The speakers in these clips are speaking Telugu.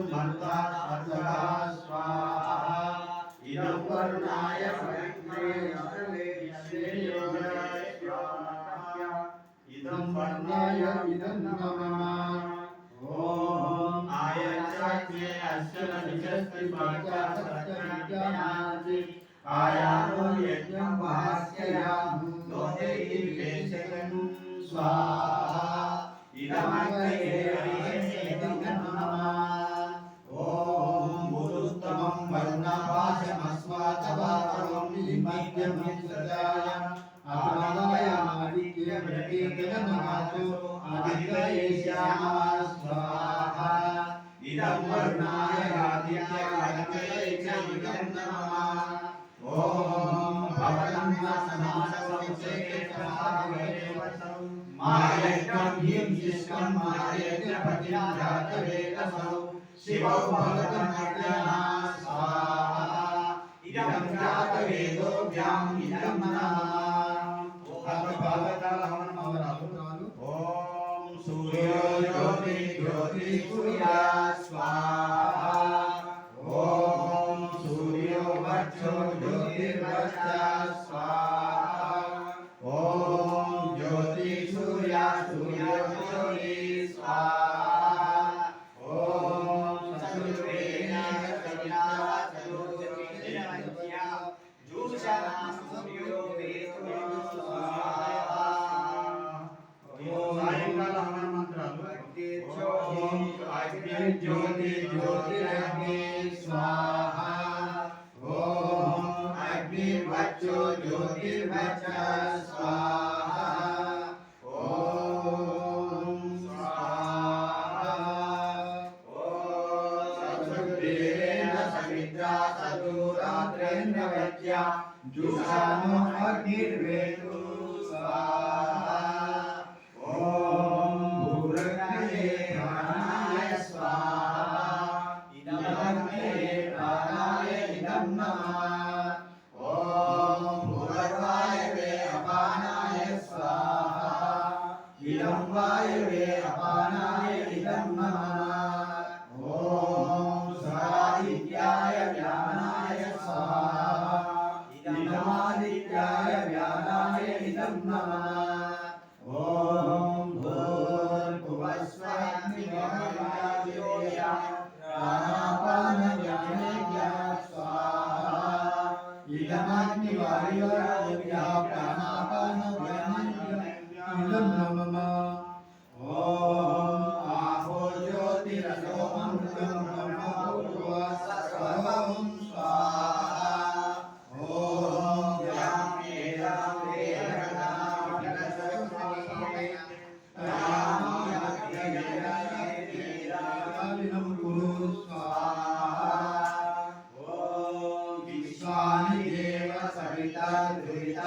मर्ता सर्वदा स्वाहा इदं वरुणाय इदं वर्णाय इदं नमः ॐ आयचाच्ये अस्य निजस्ति पाचासत्यज्ञानादि आयानो జగన్మాతు ఆదిత్యేశ్యామ స్వాహ ఇదం వర్ణాయ ఆదిత్యాయ జగన్ నమః ఓం భవనం సమాసవం మాయకం భీం శిష్కం మాయజ్ఞ పతియాత వేదసౌ శివౌ భగవతం అర్ణా స్వాహ ఇదం జాత వేదో వ్యాం ఇదం మనః Yeah. न वैद्या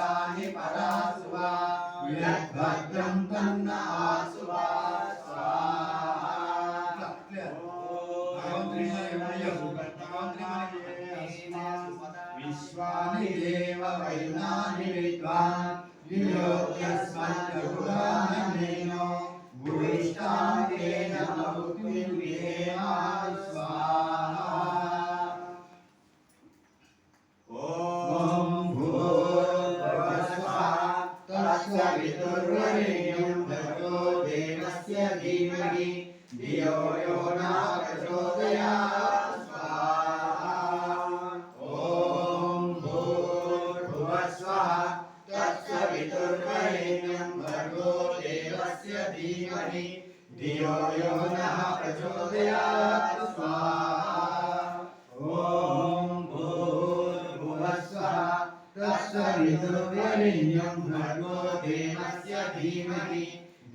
దురితాని పరాసువా యద్భద్రం తన్న ఆసువా విశ్వాని దేవ వైనాని విద్వాన్. విలోక్యస్మద్గుణానేనో తస్య వితుర్వరేణ్యం భర్గో దేవస్య ధీమహి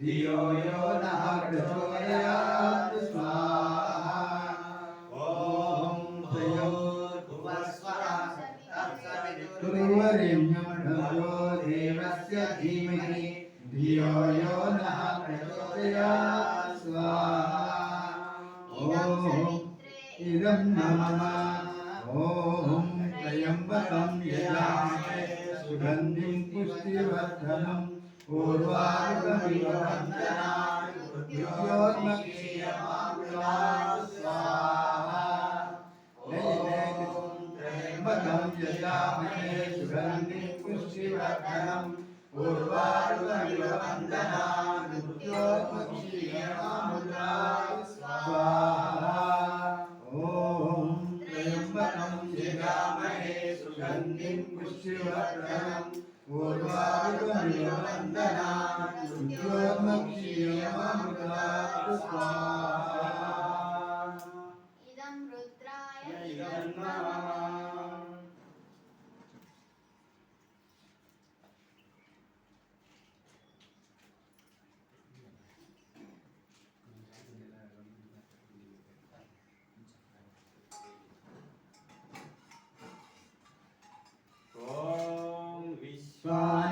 ధియో యో నః ప్రచోదయాత్ స్వాహా ఓం భూర్భువస్వః తస్య వితుర్వరేణ్యం భర్గో దేవస్య ధీమహి ధియో యో నః ప్రచోదయాత్ స్వాహా ఓం ఇదం నమః ఓం सुगन्धिं पुष्टिवर्धनं पूर्वागमिव वन्दनाय सुगन्धिं पुष्टिवर्धनं पूर्वागमिव वन्दनाय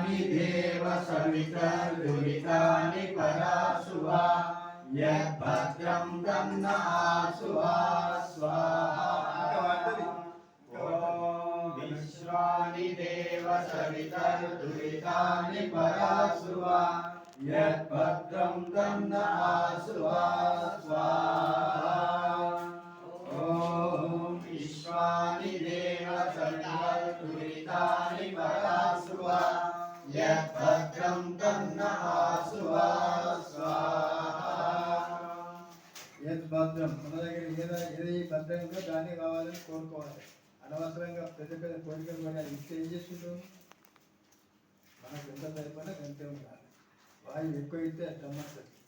स्वानि देव सवितर्दुरितानि परासुवा यद्भद्रं तन्न आसुवा स्वाहा ॐ विश्वानि देव सवितर्दुरितानि परासुवा यद्भद्रं तन्न आसुवा स्वाहा భద్రంగా దాన్ని కావాలని కోరుకోవాలి. అనవసరంగా పెద్ద పెద్ద కోరికలు కూడా ఇస్తే ఏం చేస్తుంటాం మనకు ఎంత సరిపడా అంతే ఉండాలి. వాయు ఎక్కువ ఇస్తే దమ్మస్తుంది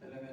talaga